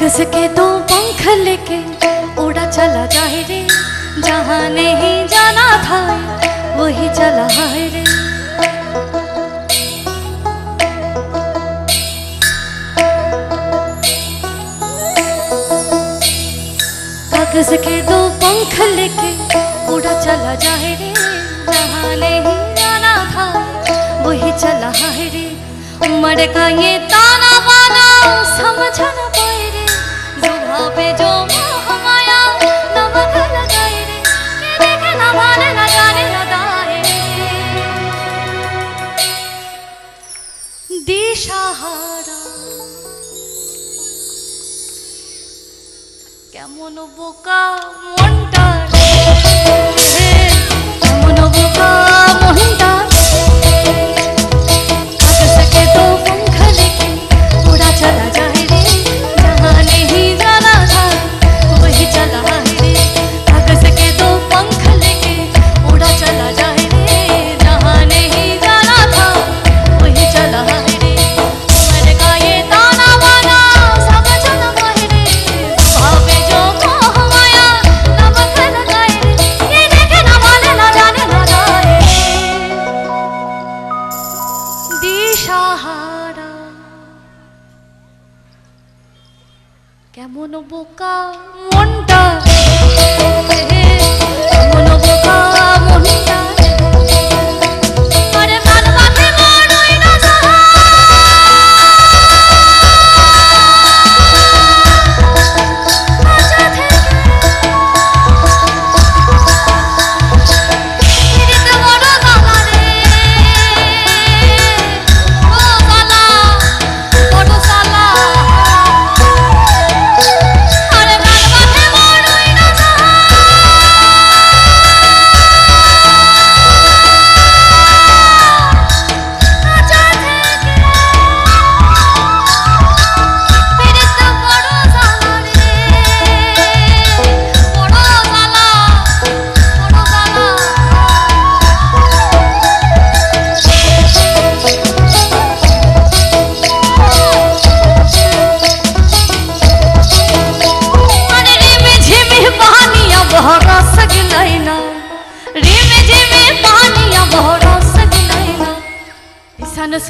कागज़ के दो पंख लेके उड़ा चला जाए रे। जहाँ नहीं जाना था, वही चला है रे। कागज़ के दो पंख लेके उड़ा चला जाए रे। जहाँ नहीं जाना था, वही चला है रे। उमर का ये ताना बाना समझ কেমন বোকা মনটা 不高。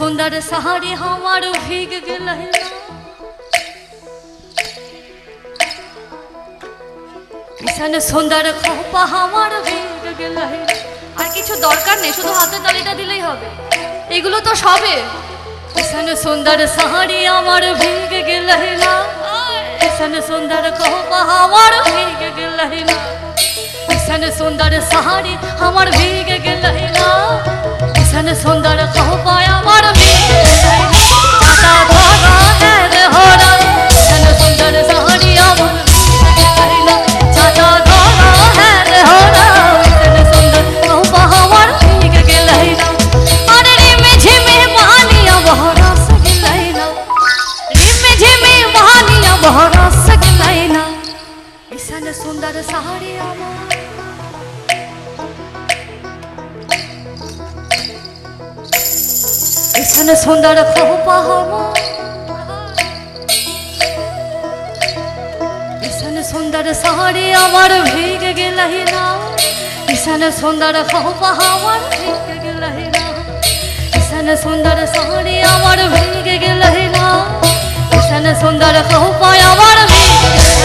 সুন্দর सहारी हमार ভিগ গেল ভীষণ সুন্দর খোপা আমার ভেঙে গেল আর কিছু দরকার নেই, শুধু হাতে তালিটা দিলেই হবে। এগুলো তো সবে। ভীষণ সুন্দর সাহারি আমার ভেঙে গেল ভীষণ সুন্দর খোপা আমার ভেঙে গেল ভীষণ সুন্দর সাহারি আমার ভেঙে গেল ভীষণ সুন্দর খোপা ঈশান সুন্দর খোপা আমার ঈশান সুন্দর সাহারে আমার ভেগ গেলহি না। ঈশান সুন্দর খোপা আমার ভেগ গেলহি না। ঈশান সুন্দর সাহারে আমার ভেগ গেলহি না। ঈশান সুন্দর খোপা আমার ভেগ গেলহি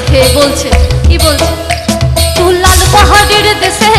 দেখে বলছে কি বলছে? তুলাল পাহাড়ের দেশে